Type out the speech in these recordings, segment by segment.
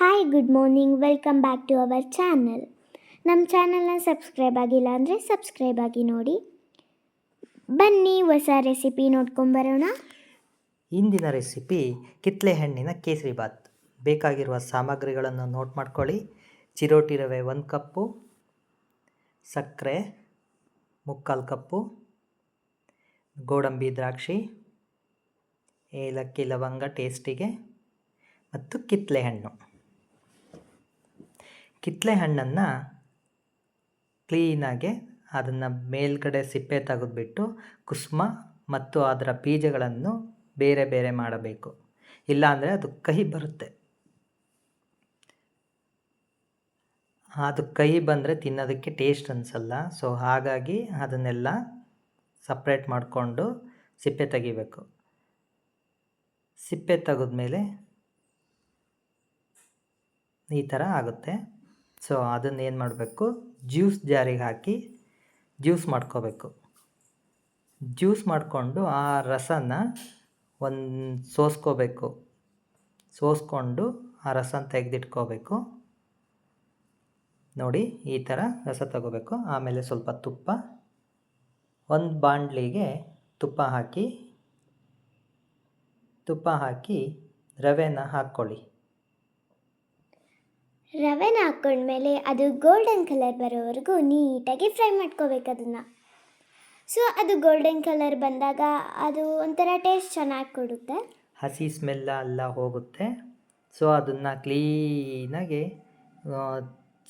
Hi good morning welcome back to our channel ನಮ್ಮ ಚಾನಲ್ನ subscribe ಆಗಿಲ್ಲ ಅಂದರೆ ಸಬ್ಸ್ಕ್ರೈಬ್ ಆಗಿ ನೋಡಿ. ಬನ್ನಿ, ಹೊಸ ರೆಸಿಪಿ ನೋಡ್ಕೊಂಬರೋಣ ಇಂದಿನ ರೆಸಿಪಿ ಕಿತ್ಲೆ ಹಣ್ಣಿನ ಕೇಸರಿ ಬಾತ್. ಬೇಕಾಗಿರುವ ಸಾಮಗ್ರಿಗಳನ್ನು ನೋಟ್ ಮಾಡ್ಕೊಳ್ಳಿ. ಚಿರೋಟಿ ರವೆ ಒಂದು ಕಪ್ಪು, ಸಕ್ಕರೆ ಮುಕ್ಕಾಲು ಕಪ್ಪು, ಗೋಡಂಬಿ ದ್ರಾಕ್ಷಿ, ಏಲಕ್ಕಿ ಲವಂಗ ಟೇಸ್ಟಿಗೆ ಮತ್ತು ಕಿತ್ಲೆ ಹಣ್ಣು. ಕಿತ್ಲೆ ಹಣ್ಣನ್ನು ಕ್ಲೀನಾಗೆ ಅದನ್ನು ಮೇಲ್ಗಡೆ ಸಿಪ್ಪೆ ತೆಗೆದುಬಿಟ್ಟು ಕುಸುಮ ಮತ್ತು ಅದರ ಬೀಜಗಳನ್ನು ಬೇರೆ ಬೇರೆ ಮಾಡಬೇಕು. ಇಲ್ಲಾಂದರೆ ಅದು ಕಹಿ ಬರುತ್ತೆ. ಅದು ಕಹಿ ಬಂದರೆ ತಿನ್ನೋದಕ್ಕೆ ಟೇಸ್ಟ್ ಅನಿಸಲ್ಲ. ಸೊ ಹಾಗಾಗಿ ಅದನ್ನೆಲ್ಲ ಸಪ್ರೇಟ್ ಮಾಡಿಕೊಂಡು ಸಿಪ್ಪೆ ತೆಗಿಬೇಕು. ಸಿಪ್ಪೆ ತೆಗೆದ್ಮೇಲೆ ಈ ಥರ ಆಗುತ್ತೆ. ಸೊ ಅದನ್ನು ಏನು ಮಾಡಬೇಕು? ಜ್ಯೂಸ್ ಜಾರಿಗೆ ಹಾಕಿ ಜ್ಯೂಸ್ ಮಾಡ್ಕೋಬೇಕು. ಜ್ಯೂಸ್ ಮಾಡಿಕೊಂಡು ಆ ರಸನ ಒಂದು ಸೋಸ್ಕೋಬೇಕು. ಸೋಸ್ಕೊಂಡು ಆ ರಸನ ತೆಗೆದಿಟ್ಕೋಬೇಕು. ನೋಡಿ, ಈ ಥರ ರಸ ತಗೋಬೇಕು. ಆಮೇಲೆ ಸ್ವಲ್ಪ ತುಪ್ಪ. ಒಂದು ಬಾಂಡ್ಲಿಗೆ ತುಪ್ಪ ಹಾಕಿ ತುಪ್ಪ ಹಾಕಿ ರವೆನ ಹಾಕ್ಕೊಳ್ಳಿ. ರವೆನ ಹಾಕ್ಕೊಂಡ್ಮೇಲೆ ಅದು ಗೋಲ್ಡನ್ ಕಲರ್ ಬರೋವರೆಗೂ ನೀಟಾಗಿ ಫ್ರೈ ಮಾಡ್ಕೋಬೇಕು ಅದನ್ನು. ಸೊ ಅದು ಗೋಲ್ಡನ್ ಕಲರ್ ಬಂದಾಗ ಅದು ಒಂಥರ ಟೇಸ್ಟ್ ಚೆನ್ನಾಗಿ ಕೊಡುತ್ತೆ. ಹಸಿ ಸ್ಮೆಲ್ಲ ಎಲ್ಲ ಹೋಗುತ್ತೆ. ಸೊ ಅದನ್ನು ಕ್ಲೀನಾಗಿ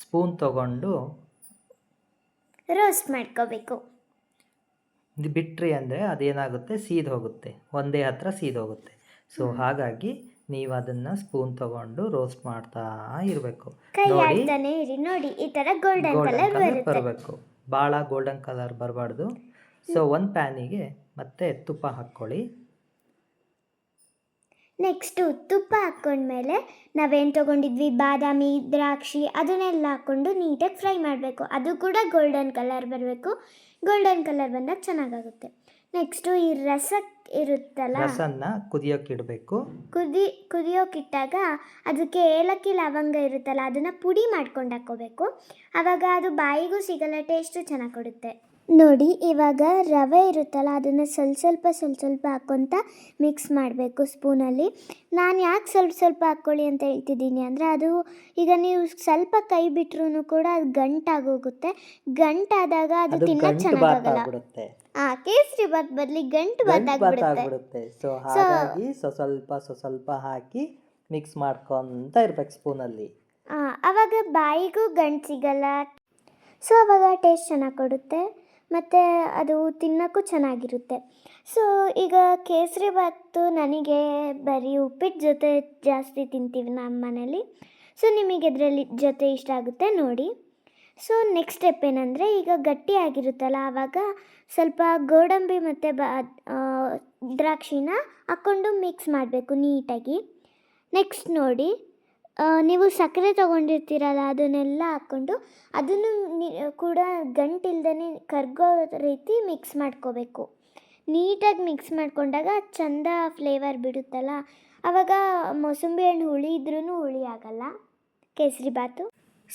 ಸ್ಪೂನ್ ತಗೊಂಡು ರೋಸ್ಟ್ ಮಾಡ್ಕೋಬೇಕು. ಇದು ಬಿಟ್ರಿ ಅಂದರೆ ಅದೇನಾಗುತ್ತೆ? ಸೀದ್ ಹೋಗುತ್ತೆ ಒಂದೇ ಹತ್ರ ಸೀದ್ ಹೋಗುತ್ತೆ ಸೊ ಹಾಗಾಗಿ ನೀವು ಅದನ್ನು ಸ್ಪೂನ್ ತಗೊಂಡು ರೋಸ್ಟ್ ಮಾಡ್ತಾ ಇರಬೇಕು. ನೋಡಿ ನೋಡಿ ಈ ಥರ ಗೋಲ್ಡನ್ ಕಲರ್ ಕಲರ್ ಬರಬೇಕು. ಭಾಳ ಗೋಲ್ಡನ್ ಕಲರ್ ಬರಬಾರ್ದು. ಸೊ ಒಂದು ಪ್ಯಾನಿಗೆ ಮತ್ತೆ ತುಪ್ಪ ಹಾಕ್ಕೊಳ್ಳಿ. ನೆಕ್ಸ್ಟು ತುಪ್ಪ ಹಾಕ್ಕೊಂಡ್ಮೇಲೆ ನಾವೇನು ತೊಗೊಂಡಿದ್ವಿ? ಬಾದಾಮಿ ದ್ರಾಕ್ಷಿ ಅದನ್ನೆಲ್ಲ ಹಾಕ್ಕೊಂಡು ನೀಟಾಗಿ ಫ್ರೈ ಮಾಡಬೇಕು. ಅದು ಕೂಡ ಗೋಲ್ಡನ್ ಕಲರ್ ಬರಬೇಕು. ಗೋಲ್ಡನ್ ಕಲರ್ ಬಂದಾಗ ಚೆನ್ನಾಗಾಗುತ್ತೆ. ನೆಕ್ಸ್ಟು ಈ ರಸ ಇರುತ್ತಲ್ಲ? ರಸನ್ನ ಕುದಿಯೋಕೆ ಇಡಬೇಕು. ಕುದಿ ಕುದಿಯೋಕ್ಕಿಟ್ಟಾಗ ಅದಕ್ಕೆ ಏಲಕ್ಕಿ ಲವಂಗ ಇರುತ್ತಲ್ಲ ಅದನ್ನು ಪುಡಿ ಮಾಡ್ಕೊಂಡು ಹಾಕ್ಕೋಬೇಕು. ಆವಾಗ ಅದು ಬಾಯಿಗೂ ಸಿಗಲ್ಲ ಟೇಸ್ಟು ಚೆನ್ನಾಗಿ ಕೊಡುತ್ತೆ. ನೋಡಿ ಇವಾಗ ರವೆ ಇರುತ್ತಲ್ಲ ಅದನ್ನು ಸ್ವಲ್ಪ ಸ್ವಲ್ಪ ಸ್ವಲ್ಪ ಸ್ವಲ್ಪ ಹಾಕ್ಕೊತ ಮಿಕ್ಸ್ ಮಾಡಬೇಕು ಸ್ಪೂನಲ್ಲಿ. ನಾನು ಯಾಕೆ ಸ್ವಲ್ಪ ಸ್ವಲ್ಪ ಹಾಕ್ಕೊಳ್ಳಿ ಅಂತ ಹೇಳ್ತಿದ್ದೀನಿ ಅಂದರೆ ಅದು ಈಗ ನೀವು ಸ್ವಲ್ಪ ಕೈ ಬಿಟ್ರೂ ಕೂಡ ಅದು ಗಂಟಾಗೋಗುತ್ತೆ. ಗಂಟಾದಾಗ ಅದು ತಿನ್ನೋಕ್ಕೆ ಚೆನ್ನಾಗಾಗಲ್ಲ ಆ ಕೇಸರಿ ಬಾತ್ ಬದಲಿ ಗಂಟು ಬಾತ್ ಗಂಟು ಬಾತ್ ಆಗ್ಬಿಡುತ್ತೆ. ಆಗ್ಬಿಡುತ್ತೆ. ಸೊ ಹಾಗಾಗಿ ಸ್ವ ಸ್ವಲ್ಪ ಸ್ವ ಸ್ವಲ್ಪ ಹಾಕಿ ಮಿಕ್ಸ್ ಮಾಡ್ಕೊಂತ ಇರ್ಬೇಕು ಸ್ಪೂನಲ್ಲಿ ಆ, ಅವಾಗ ಬಾಯಿಗೂ ಗಂಟು ಸಿಗಲ್ಲ. ಸೊ ಅವಾಗ ಟೇಸ್ಟ್ ಚೆನ್ನಾಗಿ ಕೊಡುತ್ತೆ. ಮತ್ತು ಅದು ತಿನ್ನೋಕ್ಕೂ ಚೆನ್ನಾಗಿರುತ್ತೆ. ಸೊ ಈಗ ಕೇಸರಿ ಬಾತು ನನಗೆ ಬರೀ ಉಪ್ಪಿಟ್ಟು ಜೊತೆ ಜಾಸ್ತಿ ತಿಂತೀವಿ ನಮ್ಮ ಮನೇಲಿ ಸೊ ನಿಮಗೆ ಇದರಲ್ಲಿ ಜೊತೆ ಇಷ್ಟ ಆಗುತ್ತೆ ನೋಡಿ. ಸೊ ನೆಕ್ಸ್ಟ್ ಸ್ಟೆಪ್ ಏನಂದರೆ ಈಗ ಗಟ್ಟಿ ಆಗಿರುತ್ತಲ್ಲ ಆವಾಗ ಸ್ವಲ್ಪ ಗೋಡಂಬಿ ಮತ್ತು ಬ ದ್ರಾಕ್ಷಿನ ಹಾಕ್ಕೊಂಡು ಮಿಕ್ಸ್ ಮಾಡಬೇಕು ನೀಟಾಗಿ. ನೆಕ್ಸ್ಟ್ ನೋಡಿ ನೀವು ಸಕ್ಕರೆ ತೊಗೊಂಡಿರ್ತೀರಲ್ಲ, ಅದನ್ನೆಲ್ಲ ಹಾಕ್ಕೊಂಡು ಅದನ್ನು ಕೂಡ ಗಂಟಿಲ್ದೇ ಕರ್ಗೋ ರೀತಿ ಮಿಕ್ಸ್ ಮಾಡ್ಕೋಬೇಕು. ನೀಟಾಗಿ ಮಿಕ್ಸ್ ಮಾಡಿಕೊಂಡಾಗ ಚಂದ ಫ್ಲೇವರ್ ಬಿಡುತ್ತಲ್ಲ, ಆವಾಗ ಮೊಸಂಬಿ ಹಣ್ಣು ಹುಳಿ ಇದ್ರೂ ಹುಳಿ ಆಗಲ್ಲ. ಕೇಸರಿ ಬಾತು.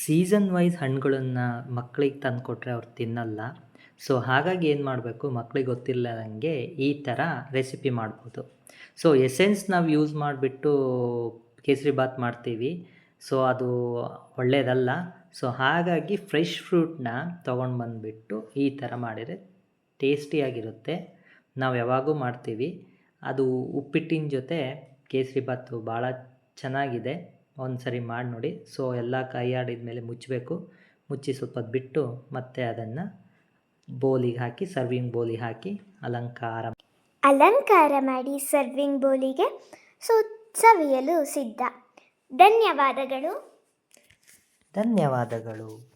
ಸೀಸನ್ ವೈಸ್ ಹಣ್ಣುಗಳನ್ನು ಮಕ್ಕಳಿಗೆ ತಂದು ಕೊಟ್ಟರೆ ಅವ್ರು ತಿನ್ನಲ್ಲ. ಸೊ ಹಾಗಾಗಿ ಏನು ಮಾಡಬೇಕು? ಮಕ್ಕಳಿಗೆ ಗೊತ್ತಿಲ್ಲದಂಗೆ ಈ ಥರ ರೆಸಿಪಿ ಮಾಡ್ಬೋದು. ಸೊ ಎಸೆನ್ಸ್ ನಾವು ಯೂಸ್ ಮಾಡಿಬಿಟ್ಟು ಕೇಸರಿ ಬಾತ್ ಮಾಡ್ತೀವಿ. ಸೊ ಅದು ಒಳ್ಳೆಯದಲ್ಲ ಸೊ ಹಾಗಾಗಿ ಫ್ರೆಶ್ ಫ್ರೂಟ್ನ ತೊಗೊಂಡು ಬಂದುಬಿಟ್ಟು ಈ ಥರ ಮಾಡಿದರೆ ಟೇಸ್ಟಿಯಾಗಿರುತ್ತೆ. ನಾವು ಯಾವಾಗೂ ಮಾಡ್ತೀವಿ. ಅದು ಉಪ್ಪಿಟ್ಟಿನ ಜೊತೆ ಕೇಸರಿ ಬಾತು ಭಾಳ ಚೆನ್ನಾಗಿದೆ. ಒಂದು ಸರಿ ಮಾಡಿ ನೋಡಿ. ಸೊ ಎಲ್ಲ ಕೈ ಆಡಿದ ಮೇಲೆ ಮುಚ್ಚಬೇಕು. ಮುಚ್ಚಿ ಸ್ವಲ್ಪ ಬಿಟ್ಟು ಮತ್ತೆ ಅದನ್ನು ಬೋಲಿಗೆ ಹಾಕಿ ಸರ್ವಿಂಗ್ ಬೋಲಿಗೆ ಹಾಕಿ ಅಲಂಕಾರ ಅಲಂಕಾರ ಮಾಡಿ ಸರ್ವಿಂಗ್ ಬೋಲಿಗೆ ಸೊ ಸವಿಯಲು ಸಿದ್ಧ. ಧನ್ಯವಾದಗಳು. ಧನ್ಯವಾದಗಳು.